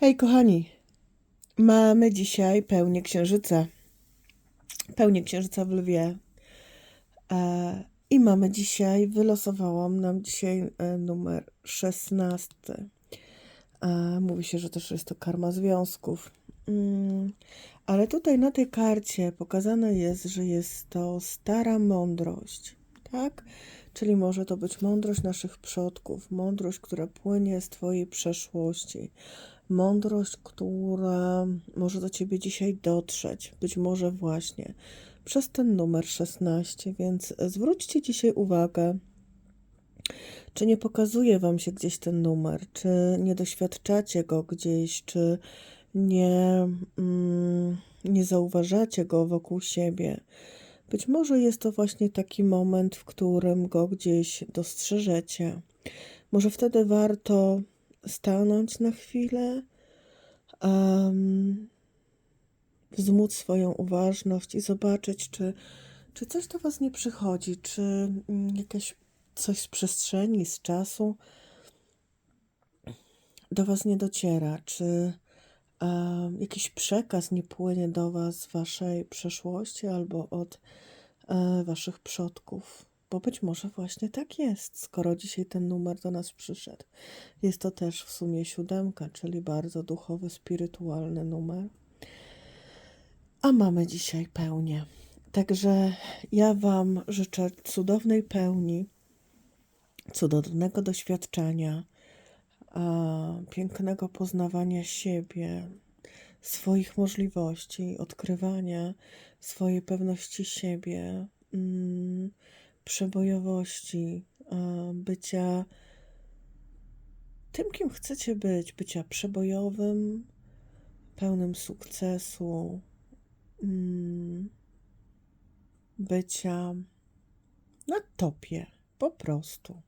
Hej, kochani. Mamy dzisiaj pełnię księżyca. Pełnię księżyca w lwie. E, I mamy dzisiaj, wylosowałam nam dzisiaj e, numer 16. E, mówi się, że też jest to karma związków. Mm, ale tutaj na tej karcie pokazane jest, że jest to stara mądrość. Tak? Czyli może to być mądrość naszych przodków, mądrość, która płynie z Twojej przeszłości, mądrość, która może do Ciebie dzisiaj dotrzeć, być może właśnie przez ten numer 16, więc zwróćcie dzisiaj uwagę, czy nie pokazuje Wam się gdzieś ten numer, czy nie doświadczacie go gdzieś, czy nie, mm, nie zauważacie go wokół siebie. Być może jest to właśnie taki moment, w którym go gdzieś dostrzeżecie. Może wtedy warto stanąć na chwilę, um, wzmóc swoją uważność i zobaczyć, czy, czy coś do Was nie przychodzi, czy mm, jakieś coś z przestrzeni, z czasu do Was nie dociera, czy um, jakiś przekaz nie płynie do Was z Waszej przeszłości albo od e, Waszych przodków. Bo być może właśnie tak jest, skoro dzisiaj ten numer do nas przyszedł. Jest to też w sumie siódemka, czyli bardzo duchowy, spirytualny numer. A mamy dzisiaj pełnię. Także ja Wam życzę cudownej pełni, cudownego doświadczenia, pięknego poznawania siebie, swoich możliwości, odkrywania swojej pewności siebie, mm, przebojowości, a, bycia tym, kim chcecie być, bycia przebojowym, pełnym sukcesu, mm, bycia na topie, po prostu.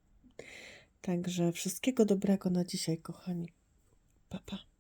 Także wszystkiego dobrego na dzisiaj, kochani. Pa, pa.